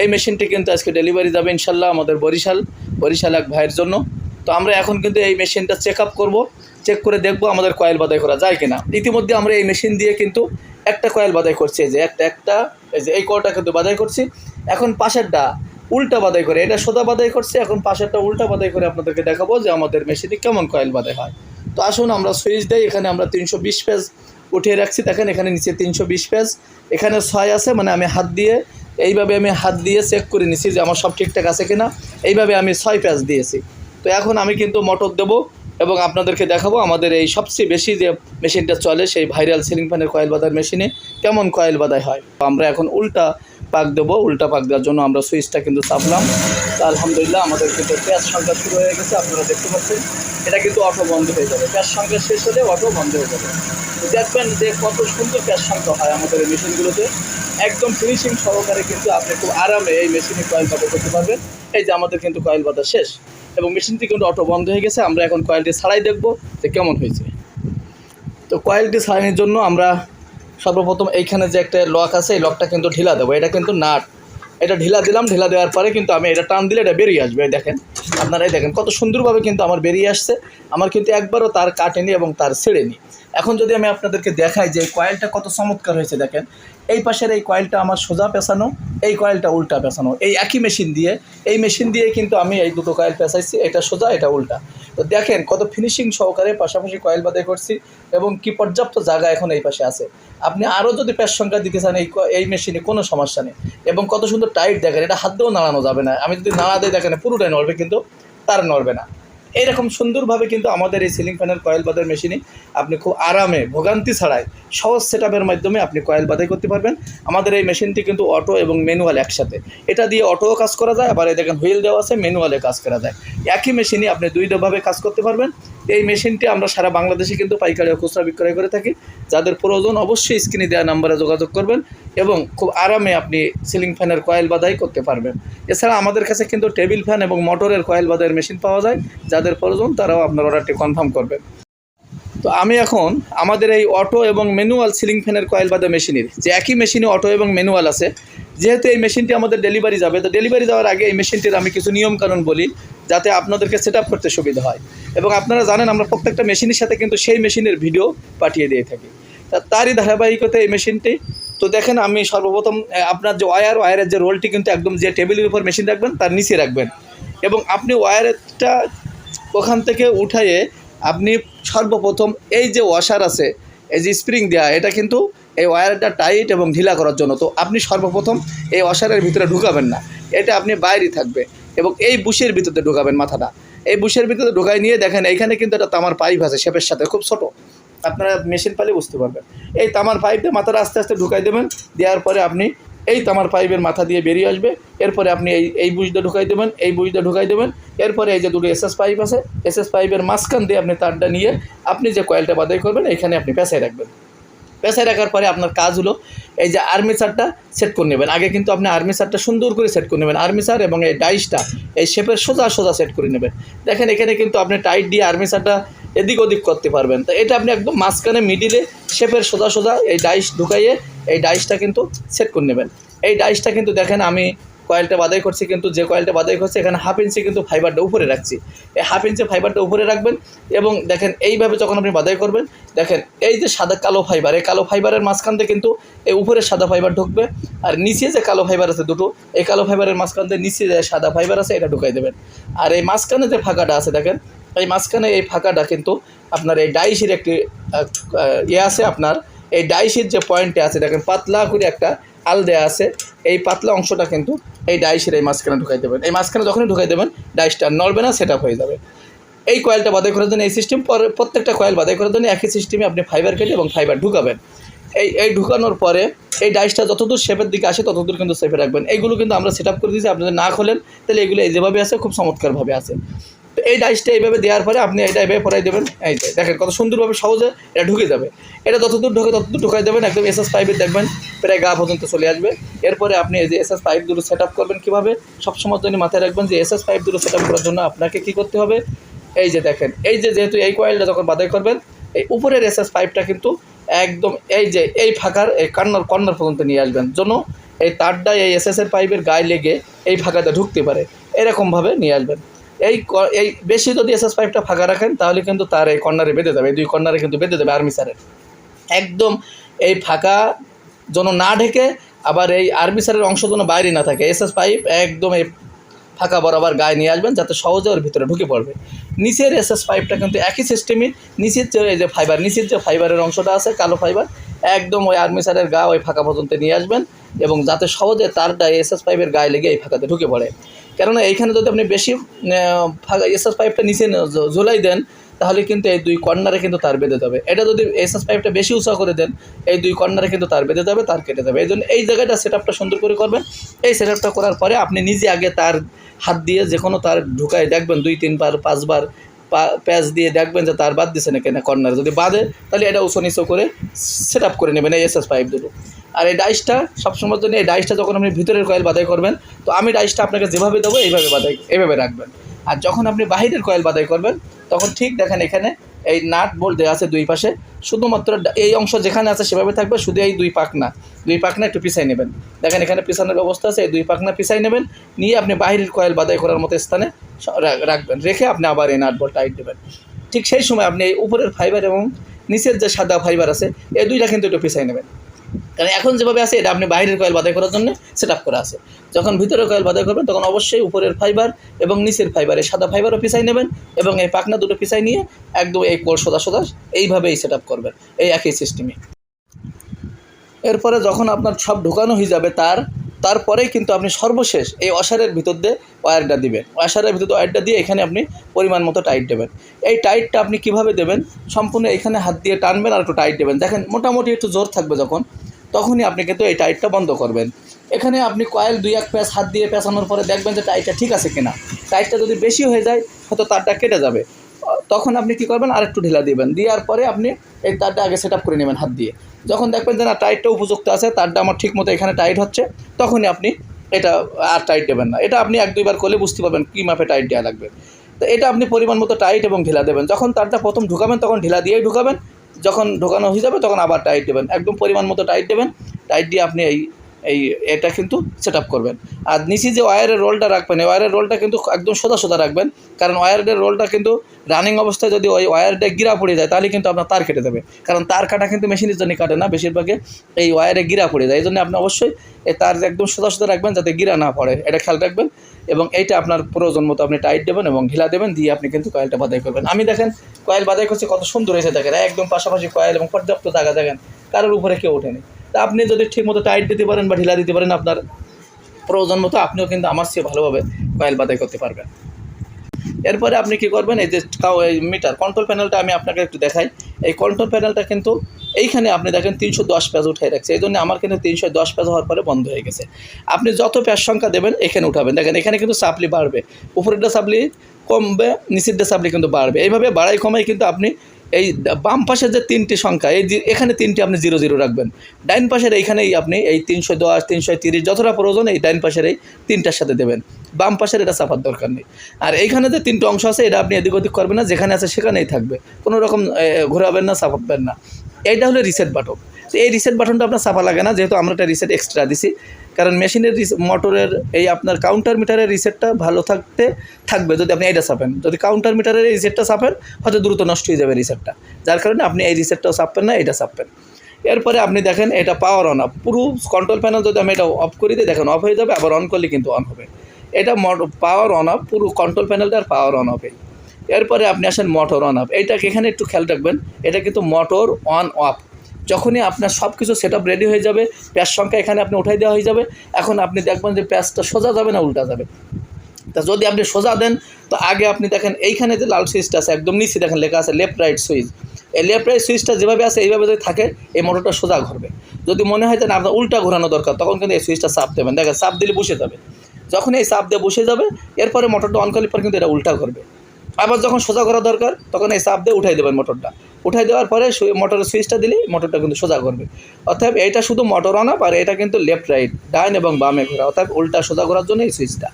এই মেশিনটি কিন্তু আজকে ডেলিভারি যাবে ইনশাল্লাহ আমাদের বরিশাল বরিশাল এক ভাইয়ের জন্য। তো আমরা এখন কিন্তু এই মেশিনটা চেক আপ করব চেক করে দেখব আমাদের কয়েল বাদাই করা যায় কিনা। ইতিমধ্যে আমরা এই মেশিন দিয়ে কিন্তু একটা কয়েল বাদাই করছি যে একটা একটা, এই যে এই কলটা কিন্তু বাদাই করছি। এখন পাশেরটা উল্টা বাদাই করে, এটা সোদা বাদাই করছে, এখন পাশেরটা উল্টা বাদাই করে আপনাদেরকে দেখাবো যে আমাদের মেশিনে কেমন কয়েল বাদাই হয়। তো আসুন আমরা সুইচ দেই, এখানে আমরা তিনশো বিশ পেজ উঠিয়ে রাখছি। দেখেন এখানে নিচে তিনশো বিশ পেজ এখানে ছয় আছে মানে আমি হাত দিয়ে এইভাবে আমি হাত দিয়ে চেক করে নিছি যে আমার সব ঠিকঠাক আছে কিনা। এইভাবে আমি ছয় পেজ দিয়েছি। তো এখন আমি কিন্তু মোটর দেবো এবং আপনাদেরকে দেখাবো আমাদের এই সবচেয়ে বেশি যে মেশিনটা চলে সেই ভাইরাল সিলিং ফ্যানের কয়েল বাদার মেশিনে কেমন কয়েল বাদাই হয়। আমরা এখন উল্টা পাক দেবো। উল্টা পাক দেওয়ার জন্য আমরা সুইচটা কিন্তু চাপলাম। আলহামদুলিল্লাহ আমাদের কিন্তু প্যাঁচ সংখ্যা শুরু হয়ে গেছে, আপনারা দেখতে পাচ্ছেন। এটা কিন্তু অটো বন্ধ হয়ে যাবে। প্যাঁচ সংখ্যা শেষ হলে অটো বন্ধ হয়ে যাবে। দেখবেন যে কত সুন্দর প্যাঁচ সংখ্যা হয় আমাদের এই মেশিনগুলোতে। একদম ফিনিশিং সহকারে কিন্তু আপনি খুব আরামে এই মেশিনে কয়েল বাদা করতে পারবেন। এই যে আমাদের কিন্তু কয়েল বাদা শেষ। এবং মেশিনটি কিন্তু অটো বন্ধ হয়ে গেছে। আমরা এখন কয়েলটি ছাড়াই দেখব যে কেমন হয়েছে। তো কয়েলটি ছাড়ানোর জন্য আমরা সর্বপ্রথম এইখানে যে একটা লক আছে, এই লকটা কিন্তু ঢিলা দেবো। এটা কিন্তু নাট। এটা ঢিলা দিলাম। ঢিলা দেওয়ার পরে কিন্তু আমি এটা টান দিলে এটা বেরিয়ে আসবে। দেখেন। আপনারাই দেখেন, কত সুন্দরভাবে কিন্তু আমার বেরিয়ে আসছে। আমার কিন্তু একবারও তার কাটেনি এবং তার ছেড়েনি। এখন যদি আমি আপনাদেরকে দেখাই যে কয়েলটা কত চমৎকার হয়েছে দেখেন এই পাশের এই কয়েলটা আমার সোজা পেঁচানো এই কয়েলটা উল্টা পেঁচানো এই একই মেশিন দিয়ে, এই মেশিন দিয়ে কিন্তু আমি এই দুটো কয়েল পেঁচাইছি এটা সোজা, এটা উল্টা। তো দেখেন কত ফিনিশিং সহকারে পাশাপাশি কয়েল বাদাই করছি এবং কি পর্যাপ্ত জায়গা এখন এই পাশে আছে। আপনি আরও যদি প্যাস সংখ্যা দিতে চান এই এই মেশিনে কোনো সমস্যা নেই। এবং কত সুন্দর টাইট দেখেন, এটা হাত দিয়েও নাড়ানো যাবে না। আমি যদি নাড়া দিই দেখেন পুরোটাই নড়বে কিন্তু তার নড়বে না। এইরকম সুন্দরভাবে কিন্তু আমাদের এই সিলিং ফ্যানের কয়েল বাদের মেশিনে আপনি খুব আরামে ভোগান্তি ছাড়াই সহজ সেট মাধ্যমে আপনি কয়েল বাদাই করতে পারবেন। আমাদের এই মেশিনটি কিন্তু অটো এবং ম্যানুয়াল একসাথে। এটা দিয়ে অটোও কাজ করা যায়, আবার এই দেখেন হুইল দেওয়া আছে ম্যানুয়ালে কাজ করা যায়। একই মেশিনে আপনি দুইভাবে কাজ করতে পারবেন। এই মেশিনটি আমরা সারা বাংলাদেশে কিন্তু পাইকারি ও খুচরা বিক্রয় করে থাকি। যাদের প্রয়োজন অবশ্যই স্ক্রিনে দেওয়া নাম্বারে যোগাযোগ করবেন এবং খুব আরামে আপনি সিলিং ফ্যানের কয়েল বাদাই করতে পারবেন। এছাড়া আমাদের কাছে কিন্তু টেবিল ফ্যান এবং মোটরের কয়েল বাদাইয়ের মেশিন পাওয়া যায়। যাদের প্রয়োজন তারাও আপনার অর্ডারটি কনফার্ম করবেন তো আমি এখন আমাদের এই অটো এবং ম্যানুয়াল সিলিং ফ্যানের কয়েল বাদা মেশিনের যে একই মেশিনে অটো এবং ম্যানুয়াল আছে, যেহেতু এই মেশিনটি আমাদের ডেলিভারি যাবে, তো ডেলিভারি যাওয়ার আগে এই মেশিনটির আমি কিছু নিয়মকানুন বলি। যাতে আপনাদেরকে সেট করতে সুবিধা হয়। এবং আপনারা জানেন আমরা প্রত্যেকটা মেশিনের সাথে কিন্তু সেই মেশিনের ভিডিও পাঠিয়ে দিয়ে থাকি। তা তারই ধারাবাহিকতা এই মেশিনটি, তো দেখেন আমি সর্বপ্রথম আপনার যে ওয়্যার ওয়ারের যে রোলটি কিন্তু একদম যে টেবিলের উপর মেশিন রাখবেন, তার নিচে রাখবেন। এবং আপনি ওয়্যারটা ওখান থেকে উঠাইয়ে আপনি সর্বপ্রথম এই যে ওয়াশার আছে, এই যে স্প্রিং দেওয়া এটা কিন্তু এই ওয়্যারটা টাইট এবং ঢিলা করার জন্য। তো আপনি সর্বপ্রথম এই ওয়াশারের ভিতরে ঢুকাবেন না। এটা আপনি বাইরে থাকবে। এবং এই বুশের ভিতরে ঢোকাবেন মাথাটা। এই বুশের ভিতরে ঢুকাই নিয়ে দেখেন, এইখানে কিন্তু একটা তামার পাইপ আছে শেপের সাথে, খুব ছোটো। আপনারা মেশিন পালে বুঝতে পারবেন। এই তামার পাইপ দিয়ে মাথাটা আস্তে আস্তে ঢুকাই দেবেন, দেওয়ার পরে আপনি এই তামার পাইপের মাথা দিয়ে বেরিয়ে আসবে, এরপরে আপনি এই এই বুঝটা ঢুকাই দেবেন, এই বুঝটা ঢুকাই দেবেন, এরপরে এই যে দুটো এসএস পাইপ আছে, এসএস পাইপের মাঝখান দিয়ে আপনি তারটা নিয়ে আপনি যে কয়েলটা বাদাই করবেন এখানে আপনি পেঁচাই রাখবেন। পেঁচাই রাখার পরে আপনার কাজ হলো এই যে আর্মি সারটা সেট করে নেবেন। আগে কিন্তু আপনি আর্মি সারটা সুন্দর করে সেট করে নেবেন। আর্মি আর্মিচার এবং এই ডাইসটা এই শেপের সোজা সোজা সেট করে নেবেন। দেখেন এখানে কিন্তু আপনি টাইট দিয়ে আর্মি সারটা এদিক ওদিক করতে পারবেন। তো এটা আপনি একদম মাঝখানে মিডিলে শেপের সোজা সোজা এই ডাইস ঢুকাইয়ে এই ডাইসটা কিন্তু সেট করে নেবেন। এই ডাইসটা কিন্তু দেখেন আমি কয়েলটা বাদাই করছি কিন্তু যে কয়েলটা বাদাই করছে, এখানে হাফ ইঞ্চি কিন্তু ফাইবারটা উপরে রাখছি। এই হাফ ইঞ্চি ফাইবারটা উপরে রাখবেন এবং দেখেন এইভাবে যখন আপনি বাদাই করবেন, দেখেন এই যে সাদা কালো ফাইবার এই কালো ফাইবারের মাঝখান দিয়ে কিন্তু এই উপরে সাদা ফাইবার ঢুকবে আর নিচে যে কালো ফাইবার আছে দুটো, এই কালো ফাইবারের মাঝখান দিয়ে নিচে যে সাদা ফাইবার আছে এটা ঢুকাই দেবেন। আর এই মাঝখানে যে ফাঁকাটা আছে দেখেন, এই মাঝখানে এই ফাঁকাটা কিন্তু আপনার এই ডাইসের একটি ইয়ে আছে আপনার, এই ডাইসের যে পয়েন্টে আছে, দেখেন পাতলা করে একটা আল দেয়া আছে, এই পাতলা অংশটা কিন্তু এই ডাইসের এই মাঝখানে ঢুকাই দেবেন। এই মাঝখানে যখনই ঢুকাই দেবেন, ডাইসটা নড়বে না, সেট হয়ে যাবে। এই কয়েলটা বাদাই করার জন্য এই সিস্টেম পরে প্রত্যেকটা কয়েল বাদাই করার জন্য একই সিস্টেমে আপনি ফাইবার কেটে এবং ফাইবার ঢুকাবেন। এই এই ঢুকানোর পরে এই ডাইসটা যতদূর শেপের দিকে আসে, ততদূর কিন্তু সেফে রাখবেন। এইগুলো কিন্তু আমরা সেট করে দিয়েছি আপনি যদি না খোলেন, তাহলে এগুলো যেভাবে আছে, খুব চমৎকারভাবে আছে। তো এই ডাইসটা এইভাবে দেওয়ার পরে আপনি এটা এইভাবে পরাই দেবেন। এই যে দেখেন কত সুন্দরভাবে সহজে এটা ঢুকে যাবে। এটা যতদূর ঢুকে ততদূর ঢুকাই দেবেন, একদম এসএস পাইপে দেখবেন প্রায় গা পর্যন্ত চলে আসবে। এরপরে আপনি এই যে এসএস পাইপ দুটো সেট আপ করবেন কীভাবে? সবসময় জন্য মাথায় রাখবেন যে এসএস পাইপ দুটো সেট আপ করার জন্য আপনাকে কী করতে হবে? এই যে দেখেন, এই যে যেহেতু এই কয়েলটা যখন বাদাই করবেন, এই উপরের এসএস পাইপটা কিন্তু একদম এই যে এই ফাঁকার, এই কর্নার কর্নার পর্যন্ত নিয়ে আসবেন। জন্য এই তারটা এই এসএসের পাইপের গায়ে লেগে এই ফাঁকাটা ঢুকতে পারে। এরকমভাবে নিয়ে আসবেন। এই এই বেশি যদি এসএস পাইপটা ফাঁকা রাখেন, তাহলে কিন্তু তার এই কর্নারে বেঁধে যাবে। এই দুই কর্নারে কিন্তু বেঁধে দেবে আর্মিসারের একদম এই ফাঁকা যেন না ঢেকে, আবার এই আর্মিসারের অংশ যেন বাইরে না থাকে। এসএস পাইপ একদম এই ফাঁকা বরাবর গায়ে নিয়ে আসবেন, যাতে সহজে ওর ভিতরে ঢুকে পড়বে। নিচের এসএস পাইপটা কিন্তু একই সিস্টেমই নিচের যে, এই যে ফাইবার নিচের যে ফাইবারের অংশটা আছে, কালো ফাইবার একদম ওই আর্মিসারের গা ওই ফাঁকা পর্যন্ত নিয়ে আসবেন এবং যাতে সহজে তারটা এসএস পাইপের গায়ে লেগে এই ফাঁকাতে ঢুকে পড়ে। কেননা এইখানে যদি আপনি বেশি এসএস পাইপটা নিচে ঝোলাই দেন, তাহলে কিন্তু এই দুই কর্নারে কিন্তু তার বেঁধে যাবে। এটা যদি এসএস পাইপটা বেশি উঁচা করে দেন, এই দুই কর্নারে কিন্তু তার বেঁধে যাবে, তার কেটে যাবে। এই জন্য এই জায়গাটা সেট সুন্দর করে করবেন। এই সেট করার পরে আপনি নিজে আগে তার হাত দিয়ে যে কোনো তার ঢুকায় দেখবেন, দুই তিনবার পাঁচবার প্যাচ দিয়ে দেখবেন যে তার বাদ দিছে না কেনা কর্নার। যদি বাদে, তাহলে এটা উঁচু নিচু করে সেট আপ করে নেবেন, এই এসএস পাইপ দুটো। আর এই ডাইসটা সবসময়ের জন্য এই ডাইসটা যখন আপনি ভিতরের কয়েল বাদাই করবেন, তো আমি ডাইসটা আপনাকে যেভাবে দেবো, এইভাবে বাদাই, এইভাবে রাখবেন। আর যখন আপনি বাহিরের কয়েল বাদাই করবেন, তখন ঠিক দেখেন এখানে এই নাট বোল্ট দেওয়া আছে দুই পাশে। শুধুমাত্র এই অংশ যেখানে আছে সেভাবে থাকবে, শুধু এই দুই পাকনা দুই পাকনা একটু পিছাই নেবেন। দেখেন এখানে পিছানোর ব্যবস্থা আছে, এই দুই পাকনা পিছাই নেবেন। নিয়ে আপনি বাহিরের কয়েল বাদাই করার মতো স্থানে রাখবেন, রেখে আপনি আবার এই নাট বোল্ট টাইট দেবেন। ঠিক সেই সময় আপনি এই উপরের ফাইবার এবং নিচের যে সাদা ফাইবার আছে, এই দুইটা কিন্তু একটু পিছাই নেবেন। কারণ এখন যেভাবে আছে, এটা আপনি বাইরের কয়েল বাদাই করার জন্য সেট করা আছে। যখন ভিতরে কয়েল বাদাই করবেন, তখন অবশ্যই উপরের ফাইবার এবং নিচের ফাইবার এই সাদা ফাইবারও পিছাই নেবেন এবং এই পাকনা দুটো পিছাই নিয়ে একদম এই কোর সোজা সোজা এইভাবেই সেট করবেন, এই একই সিস্টেমে এরপরে যখন আপনার সব ঢোকানো হয়ে যাবে, তার তারপরেই কিন্তু আপনি সর্বশেষ এই অসারের ভিতর দিয়ে ওয়্যারটা দিবেন। অসারের ভিতর দিয়ে ওয়্যারটা দিয়ে এখানে আপনি পরিমাণ মতো টাইট দেবেন। এই টাইটটা আপনি কীভাবে দেবেন? সম্পূর্ণ এখানে হাত দিয়ে টানবেন আর একটু টাইট দেবেন। দেখেন, মোটামুটি একটু জোর থাকবে যখন, তখনই আপনি কিন্তু এই টাইটটা বন্ধ করবেন। এখানে আপনি কয়েল দুই এক প্যাঁচ, হাত দিয়ে পেঁচানোর পরে দেখবেন যে টাইটটা ঠিক আছে কিনা। টাইটটা যদি বেশি হয়ে যায়, হয়তো তারটা কেটে যাবে। তখন আপনি কি করবেন? আর একটু ঢিলা দিবেন। দেওয়ার পরে আপনি এই তারটা আগে সেট করে নেবেন হাত দিয়ে। যখন দেখবেন যে না টাইটটা উপযুক্ত আছে, তারটা আমার ঠিক মতো এখানে টাইট হচ্ছে, তখনই আপনি এটা আর টাইট দেবেন না। এটা আপনি এক দুইবার করলে বুঝতে পারবেন কী মাপে টাইট দেওয়া লাগবে। তো এটা আপনি পরিমাণ মতো টাইট এবং ঢিলা দেবেন। যখন তারটা প্রথম ঢুকাবেন, তখন ঢিলা দিয়েই ঢুকাবেন। যখন ঢোকানো হয়ে যাবে, তখন আবার টাইট দেবেন। একদম পরিমাণ মতো টাইট দেবেন। টাইট দিয়ে আপনি এই এই, এটা কিন্তু সেট করবেন। আর নিচে যে ওয়্যারের রোলটা রাখবেন, এই ওয়্যারের রোলটা কিন্তু একদম সোজা সোজা রাখবেন, কারণ ওয়্যারের রোলটা কিন্তু রানিং অবস্থায় যদি ওই ওয়্যারটা গিরা পড়ে যায়, তাহলে কিন্তু আপনার তার কেটে দেবে। কারণ তার কাটা কিন্তু মেশিনের জন্য কাটে না, বেশিরভাগে এই ওয়্যারে গিরা পড়ে যায়। এই জন্য আপনি অবশ্যই এই তার একদম সোজা সোজা রাখবেন, যাতে গিরা না পড়ে। এটা খেয়াল রাখবেন এবং এইটা আপনার প্রয়োজন মতো আপনি টাইট দেবেন এবং ঢিলা দেবেন, দিয়ে আপনি কিন্তু কয়েলটা বাদাই করবেন। আমি দেখেন কয়েল বাদাই করছে কত সুন্দর হয়েছে, দেখেন। একদম পাশাপাশি কয়েল এবং পর্যাপ্ত জায়গা, দেখেন। কারোর উপরে কেউ ওঠেনি। তা আপনি যদি ঠিক মতো টাইট দিতে পারেন বা ঢিলা দিতে পারেন আপনার প্রয়োজন মতো আপনিও কিন্তু আমার চেয়ে ভালোভাবে কয়েল বাদাই করতে পারবেন। এরপরে আপনি কি করবেন, এই যে এই মিটার কন্ট্রোল প্যানেলটা আমি আপনাকে একটু দেখাই। এই কন্ট্রোল প্যানেলটা কিন্তু এইখানে আপনি দেখেন তিনশো দশ পেজ উঠাই রাখছে। এই জন্য আমার কিন্তু তিনশো দশ পেজ হওয়ার পরে বন্ধ হয়ে গেছে। আপনি যত পেজ সংখ্যা দেবেন, এখানে উঠাবেন। দেখেন, এখানে কিন্তু সাপ্লি বাড়বে। উপরেরটা সাপ্লি কমবে, নিচেরটা সাপ্লি কিন্তু বাড়বে। এইভাবে বাড়াই কমাই কিন্তু আপনি এই বাম পাশের যে তিনটি সংখ্যা, এই এখানে তিনটি আপনি জিরো জিরো রাখবেন। ডাইন পাশের এইখানেই আপনি এই তিনশো দশ, তিনশো তিরিশ, যতটা প্রয়োজন এই ডাইন পাশের এই তিনটার সাথে দেবেন। বাম পাশের এটা চাপার দরকার নেই। আর এইখানে যে তিনটে অংশ আছে, এটা আপনি এদিক ওদিক করবেন না, যেখানে আছে সেখানেই থাকবে। কোনো রকম ঘোরাবেন না, চাপাবেন না। এইটা হলো রিসেট বাটন তো এই রিসেট বাটনটা আপনার চাপা লাগে না, যেহেতু আমরা একটা রিসেট এক্সট্রা দিছি। কারণ মেশিনের মোটরের এই আপনার কাউন্টার মিটারের রিসেটটা ভালো থাকতে থাকবে যদি আপনি এইটা চাপেন। যদি কাউন্টার মিটারের এই রিসেটটা চাপেন, হয়তো দ্রুত নষ্ট হয়ে যাবে রিসেটটা যার কারণে আপনি এই রিসেটটাও চাপবেন না এটা চাপবেন। এরপরে আপনি দেখেন এটা পাওয়ার অন আপ পুরো কন্ট্রোল প্যানেল যদি আমি এটা অফ করে দিই, দেখেন অফ হয়ে যাবে, আবার অন করলে কিন্তু অন হবে। এটা পাওয়ার অন আপ পুরো কন্ট্রোল প্যানেলটার পাওয়ার অন অফে এরপরে আপনি আসেন মোটর অন আপ এইটাকে এখানে একটু খেয়াল রাখবেন, এটা কিন্তু মোটর অন অফ যখনই আপনার সব কিছু সেট রেডি হয়ে যাবে, প্যাচ সংখ্যা এখানে আপনি উঠাই দেওয়া হয়ে যাবে, এখন আপনি দেখবেন যে প্যাচটা সোজা যাবে না, উল্টা যাবে। তা যদি আপনি সোজা দেন, তো আগে আপনি দেখেন এইখানে যে লাল সুইচটা আছে, একদম নিচে দেখেন লেখা আছে লেফট রাইট সুইচ এই লেফট রাইট সুইচটা যেভাবে আছে, এইভাবে যদি থাকে, এই মোটরটা সোজা ঘুরবে। যদি মনে হয় যে না, আপনার উল্টা ঘোরানো দরকার, তখন কিন্তু এই সুইচটা চাপ দেবেন। দেখেন চাপ দিলে বসে যাবে। যখন এই চাপ দিয়ে বসে যাবে, এরপরে মোটরটা অন করলে পর কিন্তু এটা উল্টা করবে আবার যখন সোজা করা দরকার, তখন এই চাপ দিয়ে উঠাই দেবেন মোটরটা উঠাই দেওয়ার পরে মোটরের সুইচটা দিলেই মোটরটা কিন্তু সোজা করবে। অর্থাৎ এটা শুধু মোটর অন আর এটা কিন্তু লেফট রাইট ডাইন এবং বামে ঘোরা। অর্থাৎ উল্টা সোজা করার জন্য এই সুইচটা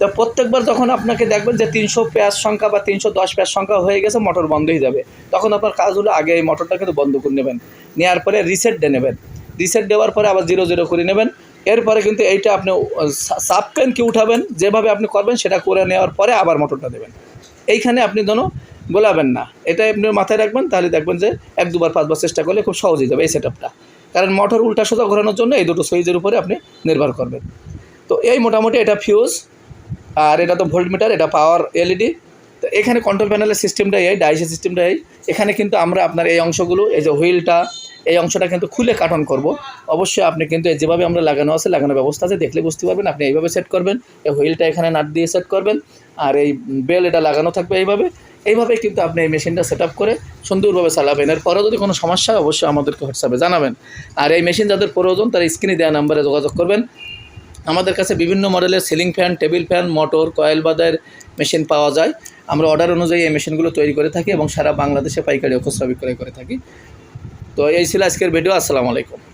তো প্রত্যেকবার যখন আপনাকে দেখবেন যে তিনশো পেঁয়াজ সংখ্যা বা তিনশো দশ পেঁয়াজ সংখ্যা হয়ে গেছে মোটর বন্ধ হয়ে যাবে। তখন আপনার কাজ হলো আগে এই মোটরটা কিন্তু বন্ধ করে নেবেন। নেওয়ার পরে রিসেট দিয়ে নেবেন। রিসেট দেওয়ার পরে আবার জিরো জিরো করে নেবেন। এরপরে কিন্তু এইটা আপনি সাব পেন কি উঠাবেন, যেভাবে আপনি করবেন সেটা করে নেওয়ার পরে আবার মোটরটা দেবেন। এইখানে আপনি যেন গোলাবেন না। এটা আপনি মাথায় রাখবেন, তাহলে দেখবেন যে এক, দুবার, পাঁচবার চেষ্টা করলে খুব সহজেই যাবে এই সেট কারণ মোটর উল্টা সোজা ঘোরানোর জন্য এই দুটো সুইজের উপরে আপনি নির্ভর করবেন। তো এই মোটামুটি এটা ফিউজ আর এটা তো ভোল্ট মিটার এটা পাওয়ার এলইডি তো এখানে কন্ট্রোল প্যানেলের সিস্টেমটাই এই ডাইসের সিস্টেমটাই এখানে কিন্তু আমরা আপনার এই অংশগুলো, এই যে হুইলটা এই অংশটা কিন্তু খুলে কাটন করব। অবশ্যই আপনি কিন্তু যেভাবে আমরা লাগানো আছে, লাগানোর ব্যবস্থা আছে, দেখলে বুঝতে পারবেন। আপনি এইভাবে সেট করবেন, এই হুইলটা এখানে নাট দিয়ে সেট করবেন, আর এই বেল এটা লাগানো থাকবে এইভাবে। এইভাবে কিন্তু আপনি এই মেশিনটা সেট করে সুন্দরভাবে চালাবেন। এরপরে যদি কোনো সমস্যা হয়, অবশ্যই আমাদেরকে হোয়াটসঅ্যাপে জানাবেন। আর এই মেশিন যাদের প্রয়োজন, তারা স্ক্রিনে দেওয়া নাম্বারে যোগাযোগ করবেন। আমাদের কাছে বিভিন্ন মডেলের ceiling fan table fan motor coil বাদার মেশিন পাওয়া যায়। আমরা অর্ডার অনুযায়ী এই মেশিনগুলো তৈরি করে থাকি এবং সারা বাংলাদেশে পাইকারি খুচরা বিক্রয় করে থাকি। তো এই ছিল আজকের ভিডিও আসসালামু আলাইকুম।